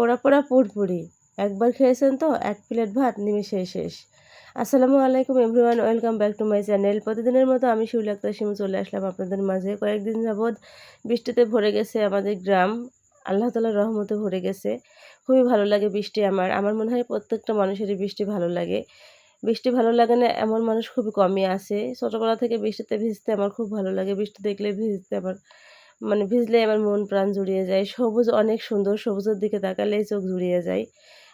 পোড়া পোড়া পুরপুরি। একবার খেয়েছেন তো? এক প্লেট ভাত নিমেষে শেষ। আসসালামু আলাইকুম everyone, welcome back to my channel. প্রতিদিনের মতো আমি শিউলি আক্তার সিমু চলে আসলাম আপনাদের মাঝে। কয়েকদিন যাবৎ বৃষ্টিতে ভরে গেছে আমাদের গ্রাম। আল্লাহ তালার রহমতে ভরে গেছে। খুবই ভালো লাগে বৃষ্টি আমার। আমার মনে হয় প্রত্যেকটা মানুষেরই বৃষ্টি ভালো লাগে। বৃষ্টি ভালো লাগে না, এমন মানুষ খুবই কমই আছে। ছোটোবেলা থেকে বৃষ্টিতে ভিজতে আমার খুব ভালো লাগে। বৃষ্টি দেখলে ভিজতে আমার মানে ভিজলে আমার মন প্রাণ জুড়িয়ে যায়। সবুজ অনেক সুন্দর, সবুজের দিকে তাকালেই চোখ জুড়িয়ে যায়।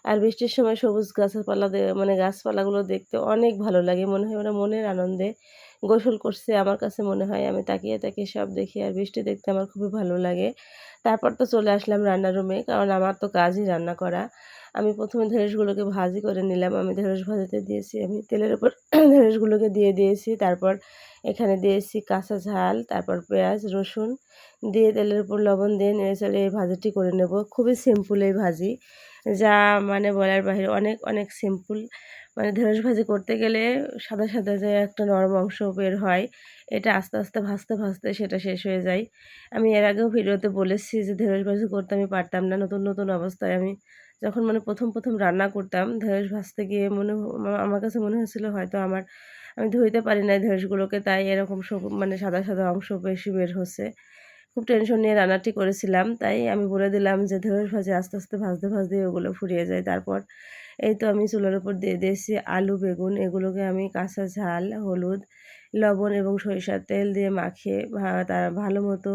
আর বৃষ্টির সময় সবুজ গাছপালা মানে গাছপালাগুলো দেখতে অনেক ভালো লাগে। মনে হয় ওরা মনের আনন্দে গোসল করছে। আমার কাছে মনে হয় আমি তাকিয়ে তাকিয়ে সব দেখি আর বৃষ্টি দেখতে আমার খুবই ভালো লাগে। তারপর তো চলে আসলাম রান্নার রুমে কারণ আমার তো কাজই রান্না করা। আমি প্রথমে ঢেঁড়সগুলোকে ভাজি করে নিলাম। আমি ঢেঁড়স ভাজাতে দিয়েছি, আমি তেলের উপর ঢেঁড়সগুলোকে দিয়ে দিয়েছি। তারপর এখানে দিয়েছি কাঁচা ঝাল, তারপর পেঁয়াজ, রসুন। দিয়ে তেলের উপর লবণ দিয়ে নেড়ে এই ভাজাটি করে নেব। খুবই সিম্পল এই ভাজি। যা মানে বলার বাহিরে অনেক অনেক সিম্পল মানে ঢেঁড়স ভাজি করতে গেলে সাদা সাদা যে একটা নরম অংশ বের হয় এটা আস্তে আস্তে, ভাসতে ভাসতে সেটা শেষ হয়ে যায়। আমি এর আগেও ভিডিওতে বলেছি যে ঢেঁড়স ভাজি করতে আমি পারতাম না, নতুন নতুন অবস্থায়। আমি যখন মানে প্রথম প্রথম রান্না করতাম ঢেঁড়স ভাজতে গিয়ে মনে আমার কাছে মনে হয়েছিল হয়তো আমার, আমি ধুইতে পারি না ঢেঁড়সগুলোকে তাই এরকম সব মানে সাদা সাদা অংশ বেশি বের হচ্ছে। খুব টেনশন নিয়ে রান্নাটি করেছিলাম। তাই আমি বলে দিলাম যে ঢেঁড়স ভাজে আস্তে আস্তে ভাজতে ভাজতে ওগুলো ফুরিয়ে যায়। তারপর এই তো আমি চুলার উপর দিয়ে দিয়েছি আলু, বেগুন। এগুলোকে আমি কাঁচা ঝাল, হলুদ, লবণ এবং সরিষার তেল দিয়ে মাখিয়ে তার ভালো মতো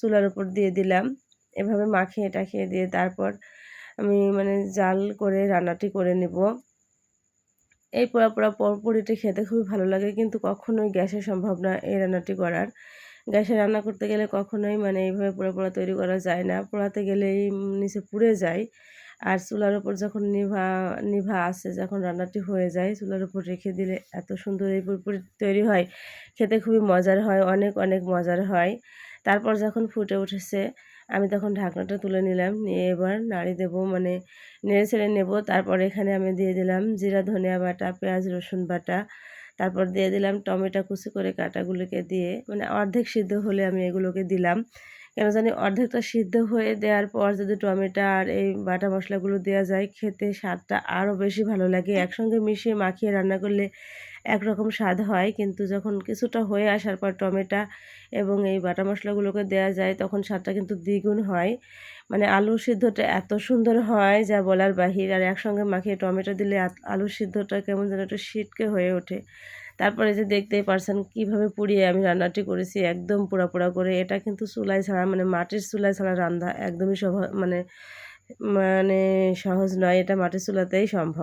চুলার উপর দিয়ে দিলাম। এভাবে মাখিয়ে টাখিয়ে দিয়ে তারপর আমি মানে জাল করে রান্নাটি করে নেব। এই পোড়া পোড়া পরপুরিটি খেতে খুবই ভালো লাগে, কিন্তু কখনোই গ্যাসে সম্ভব না এই রান্নাটি করার। গ্যাসে রান্না করতে গেলে কখনোই মানে এইভাবে পোড়া পোড়া তৈরি করা যায় না। পোড়াতে গেলেই নিচে পুড়ে যায়। আর চুলার ওপর যখন নিভা নিভা আসে, যখন রান্নাটি হয়ে যায়, চুলার উপর রেখে দিলে এত সুন্দর এই পুরপুরি তৈরি হয়। খেতে খুবই মজার হয়, অনেক অনেক মজার হয়। তারপর যখন ফুটে উঠেছে, আমি তখন ঢাকনাটা তুলে নিলাম। নিয়ে এবার নাড়ি দেবো মানে নেড়ে ছেড়ে নেব। তারপর এখানে আমি দিয়ে দিলাম জিরা, ধনিয়া বাটা, পেঁয়াজ, রসুন বাটা। তারপর দিয়ে দিলাম টমেটো কুচি করে কাটাগুলোকে দিয়ে মানে অর্ধেক সিদ্ধ হলে আমি এগুলোকে দিলাম। কেন জানি অর্ধেকটা সিদ্ধ হয়ে দেওয়ার পর যদি টমেটো আর এই বাটা মশলাগুলো দেওয়া যায়, খেতে স্বাদটা আরও বেশি ভালো লাগে। একসঙ্গে মিশিয়ে মাখিয়ে রান্না করলে একরকম স্বাদ হয়। কিন্তু যখন কিছুটা হয়ে আসার পর টমেটো এবং এই বাটা মশলাগুলোকে দেওয়া যায়, তখন স্বাদটা কিন্তু দ্বিগুণ হয়। মানে আলু সিদ্ধটা এত সুন্দর হয় যা বলার বাহির। আর একসঙ্গে মাখিয়ে টমেটো দিলে আলু সিদ্ধটা কেমন যেন একটু শীতকে হয়ে ওঠে। তারপরে যে দেখতেই পারছেন কীভাবে পুড়িয়ে আমি রান্নাটি করেছি একদম পোড়া পোড়া করে। এটা কিন্তু চুলায় ছাড়া মানে মাটির চুলায় ছাড়া রান্না একদমই সহ মানে মানে সহজ নয়। এটা মাটির চুলাতেই সম্ভব।